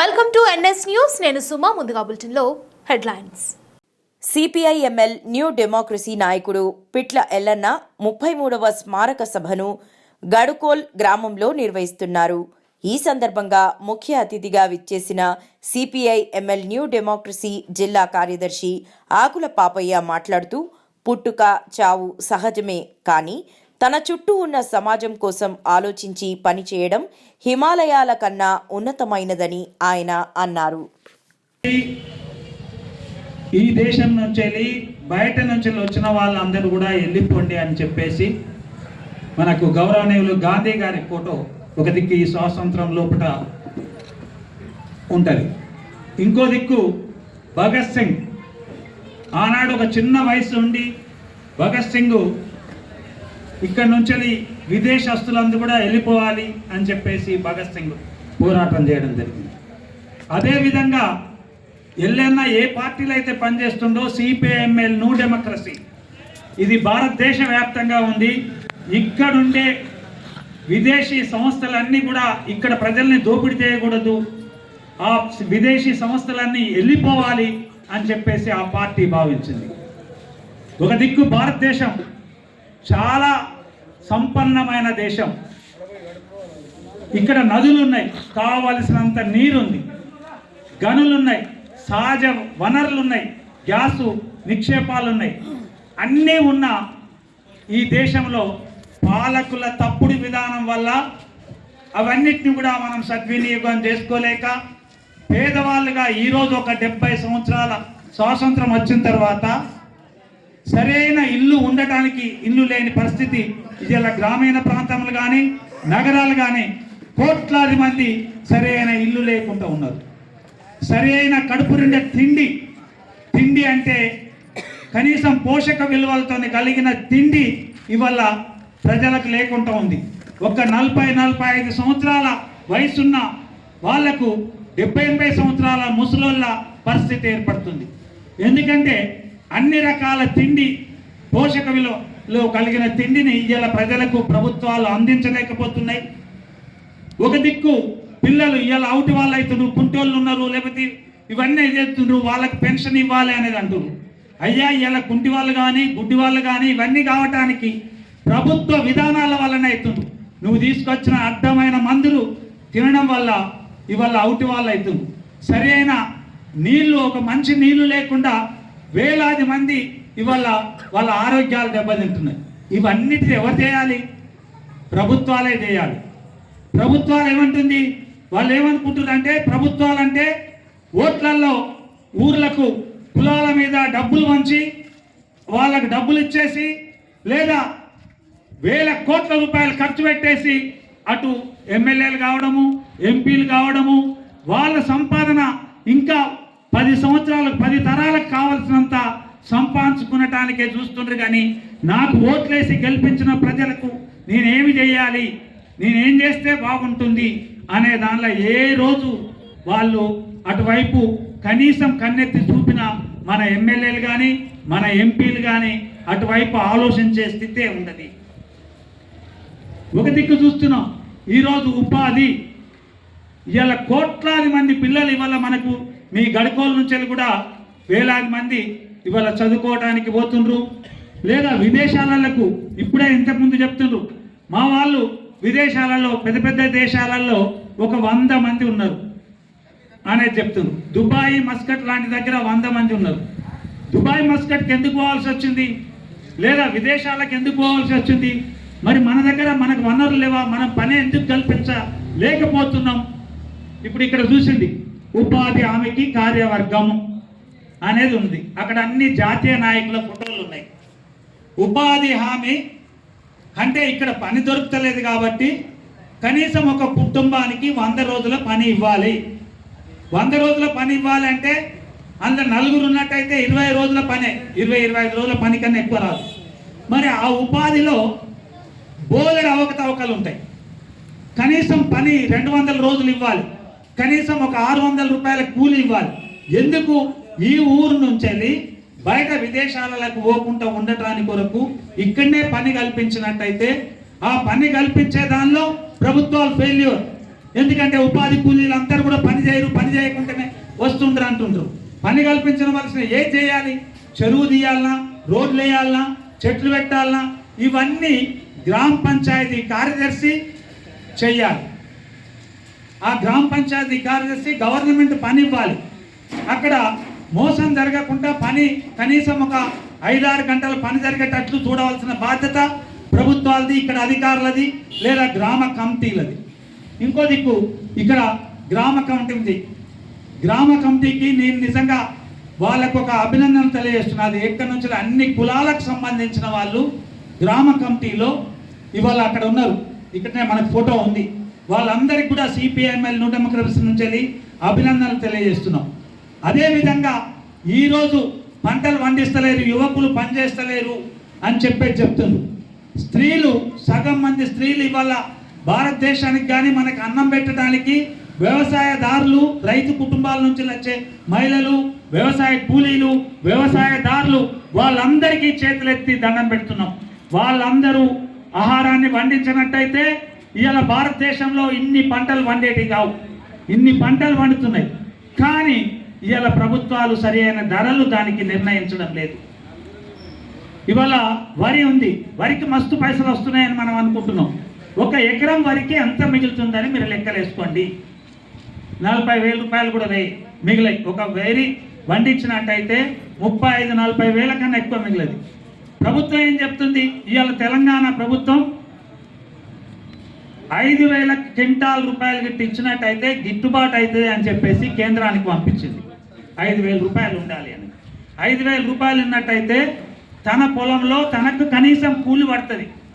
Welcome to NS news నేను సుమా ముందుగా బులెటిన్లో హెడ్లైన్స్. సిపిఐఎంఎల్ న్యూ డెమోక్రసీ నాయకుడు పిట్ల ఎల్లన్న ముప్పై మూడవ స్మారక సభను గడుకోల్ గ్రామంలో నిర్వహిస్తున్నారు. ఈ సందర్భంగా ముఖ్య అతిథిగా విచ్చేసిన సిపిఐ ఎంఎల్ న్యూ డెమోక్రసీ జిల్లా కార్యదర్శి ఆకుల పాపయ్య మాట్లాడుతూ పుట్టుక చావు సహజమే కానీ తన చుట్టూ ఉన్న సమాజం కోసం ఆలోచించి పనిచేయడం హిమాలయాల కన్నా ఉన్నతమైనదని ఆయన అన్నారు. ఈ దేశం నుంచి వెళ్ళి బయట నుంచి వచ్చిన వాళ్ళందరూ కూడా వెళ్ళిపోండి అని చెప్పేసి మనకు గౌరవనీయులు గాంధీ గారి ఫోటో ఒక దిక్కు ఈ స్వాతంత్రం లోపల ఉంటుంది. ఇంకో దిక్కు భగత్ సింగ్. ఆనాడు ఒక చిన్న వయసు ఉండి భగత్ సింగ్ ఇక్కడ నుంచి విదేశస్తులందు కూడా వెళ్ళిపోవాలి అని చెప్పేసి భగత్ సింగ్ పోరాటం చేయడం జరిగింది. అదేవిధంగా ఎల్లన్నా ఏ పార్టీలో అయితే పనిచేస్తుందో సిపిఐఎంఎల్ న్యూ డెమోక్రసీ ఇది భారతదేశ వ్యాప్తంగా ఉంది. ఇక్కడుండే విదేశీ సంస్థలన్నీ కూడా ఇక్కడ ప్రజల్ని దోపిడీ చేయకూడదు. ఆ విదేశీ సంస్థలన్నీ వెళ్ళిపోవాలి అని చెప్పేసి ఆ పార్టీ భావించింది. ఒక దిక్కు భారతదేశం. చాలా సంపన్నమైన దేశం. ఇక్కడ నదులు ఉన్నాయి కావలసినంత నీరుంది. గనులున్నాయి. సహజ వనరులు ఉన్నాయి గ్యాసు నిక్షేపాలున్నాయి. అన్నీ ఉన్న ఈ దేశంలో పాలకుల తప్పుడు విధానం వల్ల అవన్నిటిని కూడా మనం సద్వినియోగం చేసుకోలేక పేదవాళ్ళుగా ఈరోజు ఒక డెబ్బై సంవత్సరాల స్వాతంత్రం వచ్చిన తర్వాత సరైన ఇల్లు ఉండటానికి ఇల్లు లేని పరిస్థితి ఇలా గ్రామీణ ప్రాంతములు కానీ నగరాలు కానీ కోట్లాది మంది సరైన ఇల్లు లేకుండా ఉన్నారు. సరైన కడుపు నిండే తిండి తిండి అంటే కనీసం పోషక విలువలతో కలిగిన తిండి ఇవాళ ప్రజలకు లేకుండా ఉంది. ఒక నలభై నలభై ఐదు సంవత్సరాల వయసున్న వాళ్ళకు డెబ్బై ఎనభై సంవత్సరాల ముసలోళ్ళ పరిస్థితి ఏర్పడుతుంది. ఎందుకంటే అన్ని రకాల తిండి పోషక విలువలో కలిగిన తిండిని ఇవాళ ప్రజలకు ప్రభుత్వాలు అందించలేకపోతున్నాయి. ఒక దిక్కు పిల్లలు ఇవాళ అవుట్ వాళ్ళు అవుతున్నారు కుంటోళ్ళు ఉన్నారు లేకపోతే ఇవన్నీ చేస్తున్నారు వాళ్ళకి పెన్షన్ ఇవ్వాలి అనేది అంటున్నారు అయ్యా ఇలా కుంటి వాళ్ళు కానీ గుడ్డి వాళ్ళు కానీ ఇవన్నీ కావటానికి ప్రభుత్వ విధానాల వలన అవుతుంది నువ్వు తీసుకొచ్చిన అర్థమైన మందులు తినడం వల్ల ఇవాళ అవుటి వాళ్ళు అవుతుంది సరైన నీళ్ళు ఒక మంచి నీళ్ళు లేకుండా వేలాది మంది ఇవాళ వాళ్ళ ఆరోగ్యాలు దెబ్బతింటున్నాయి. ఇవన్నిటిని ఎవరు చేయాలి? ప్రభుత్వాలే చేయాలి. ప్రభుత్వాలు ఏమంటుంది? వాళ్ళు ఏమనుకుంటున్నారు అంటే ప్రభుత్వాలు అంటే ఓట్లల్లో ఊర్లకు కులాల మీద డబ్బులు వంచి వాళ్ళకు డబ్బులు ఇచ్చేసి లేదా వేల కోట్ల రూపాయలు ఖర్చు పెట్టేసి అటు ఎమ్మెల్యేలు కావడము ఎంపీలు కావడము వాళ్ళ సంపాదన ఇంకా పది సంవత్సరాలకు పది తరాలకు కావలసినంత సంపాదించుకునటానికే చూస్తుండ్రు కానీ నాకు ఓట్లేసి గెలిపించిన ప్రజలకు నేనేమి చేయాలి? నేనేం చేస్తే బాగుంటుంది? అనే దానిలో ఏ రోజు వాళ్ళు అటువైపు కనీసం కన్నెత్తి చూపిన మన ఎమ్మెల్యేలు కానీ మన ఎంపీలు కానీ అటువైపు ఆలోచించే స్థితే ఉండదు ఒక దిక్కు చూస్తున్నాం. ఈరోజు ఉపాధి ఇవాళ కోట్లాది మంది పిల్లలు ఇవాళ మనకు మీ గడుకోల నుంచి కూడా వేలాది మంది ఇవాళ చదువుకోవడానికి పోతుండ్రు. లేదా విదేశాలకు ఇప్పుడే ఇంతకుముందు చెప్తుండ్రు. మా వాళ్ళు విదేశాలలో పెద్ద పెద్ద దేశాలలో ఒక వంద మంది ఉన్నారు అనేది చెప్తున్నారు దుబాయ్ మస్కట్ లాంటి దగ్గర వంద మంది ఉన్నారు. దుబాయ్ మస్కట్కి ఎందుకు పోవాల్సి వచ్చింది? లేదా విదేశాలకు ఎందుకు పోవాల్సి వచ్చింది? మరి మన దగ్గర మనకు వనరులు లేవా? మనం పని ఎందుకు కల్పించ లేకపోతున్నాం? ఇప్పుడు ఇక్కడ చూసింది. ఉపాధి హామీకి కార్యవర్గం అనేది ఉంది. అక్కడ అన్ని జాతీయ నాయకుల ఫోటోలు ఉన్నాయి. ఉపాధి హామీ అంటే ఇక్కడ పని దొరుకుతలేదు కాబట్టి కనీసం ఒక కుటుంబానికి వంద రోజుల పని ఇవ్వాలి. వంద రోజుల పని ఇవ్వాలంటే అందులో నలుగురు ఉన్నట్టయితే ఇరవై రోజుల పనే ఇరవై ఇరవై ఐదు రోజుల పని కన్నా ఎక్కువ రాదు. మరి ఆ ఉపాధిలో బోలెడు అవకతవకలు ఉంటాయి. కనీసం పని రెండు వందల రోజులు ఇవ్వాలి. కనీసం ఒక ఆరు వందల రూపాయల కూలి ఇవ్వాలి. ఎందుకు? ఈ ఊరు నుంచి వెళ్ళి బయట విదేశాలకు పోకుండా ఉండటానికి కొరకు ఇక్కడనే పని కల్పించినట్టయితే ఆ పని కల్పించే దానిలో ప్రభుత్వాలు ఫెయిల్యూర్ ఎందుకంటే ఉపాధి కూలీలు అందరూ కూడా పని చేయరు పని చేయకుండానే వస్తుండ్రు అంటుండ్రు. పని కల్పించవలసిన ఏం చేయాలి? చెరువు తీయాలనా రోడ్లు వేయాలనా చెట్లు పెట్టాలనా? ఇవన్నీ గ్రామ పంచాయతీ కార్యదర్శి చెయ్యాలి. ఆ గ్రామ పంచాయతీ కార్యదర్శి గవర్నమెంట్ పని ఇవ్వాలి. అక్కడ మోసం జరగకుండా పని కనీసం ఒక ఐదారు గంటల పని జరిగేటట్లు చూడవలసిన బాధ్యత ప్రభుత్వాలది ఇక్కడ అధికారులది లేదా గ్రామ కమిటీలది. ఇంకో దిక్కు ఇక్కడ గ్రామ కమిటీ గ్రామ కమిటీకి నేను నిజంగా వాళ్ళకు ఒక అభినందన తెలియజేస్తున్నది ఎక్కడి నుంచి అన్ని కులాలకు సంబంధించిన వాళ్ళు గ్రామ కమిటీలో ఇవాళ అక్కడ ఉన్నారు. ఇక్కడనే మనకు ఫోటో ఉంది. వాళ్ళందరికీ కూడా సిపిఐఎంఎల్ నూట ముఖ్యమంత్రి నుంచి వెళ్ళి అభినందనలు తెలియజేస్తున్నాం. అదేవిధంగా ఈరోజు పంటలు పండిస్తలేరు యువకులు పనిచేస్తలేరు అని చెప్పేసి చెప్తున్నారు. స్త్రీలు సగం మంది స్త్రీలు ఇవాళ భారతదేశానికి కానీ మనకు అన్నం పెట్టడానికి వ్యవసాయదారులు రైతు కుటుంబాల నుంచి వచ్చే మహిళలు వ్యవసాయ కూలీలు వ్యవసాయదారులు వాళ్ళందరికీ చేతులెత్తి దండం పెడుతున్నాం. వాళ్ళందరూ ఆహారాన్ని వండించినట్టయితే ఇవాళ భారతదేశంలో ఇన్ని పంటలు పండేటి కావు. ఇన్ని పంటలు పండుతున్నాయి. కానీ ఇవాళ ప్రభుత్వాలు సరైన ధరలు దానికి నిర్ణయించడం లేదు. ఇవాళ వరి ఉంది. వరికి మస్తు పైసలు వస్తున్నాయని మనం అనుకుంటున్నాం. ఒక ఎకరం వరికి ఎంత మిగులుతుందని మీరు లెక్కలు వేసుకోండి. నలభై వేల రూపాయలు కూడా వేయి మిగిలాయి. ఒక వేరి వండించినట్టయితే ముప్పై ఐదు నలభై వేల కన్నా ఎక్కువ మిగిలేదు. ప్రభుత్వం ఏం చెప్తుంది? ఇవాళ తెలంగాణ ప్రభుత్వం ఐదు వేల క్వింటాల్ రూపాయలు గిట్ట ఇచ్చినట్టయితే గిట్టుబాటు అవుతుంది అని చెప్పేసి కేంద్రానికి పంపించింది. ఐదు వేల రూపాయలు ఉండాలి అని. ఐదు వేల రూపాయలు ఉన్నట్టయితే తన పొలంలో తనకు కనీసం కూలి పడుతుంది.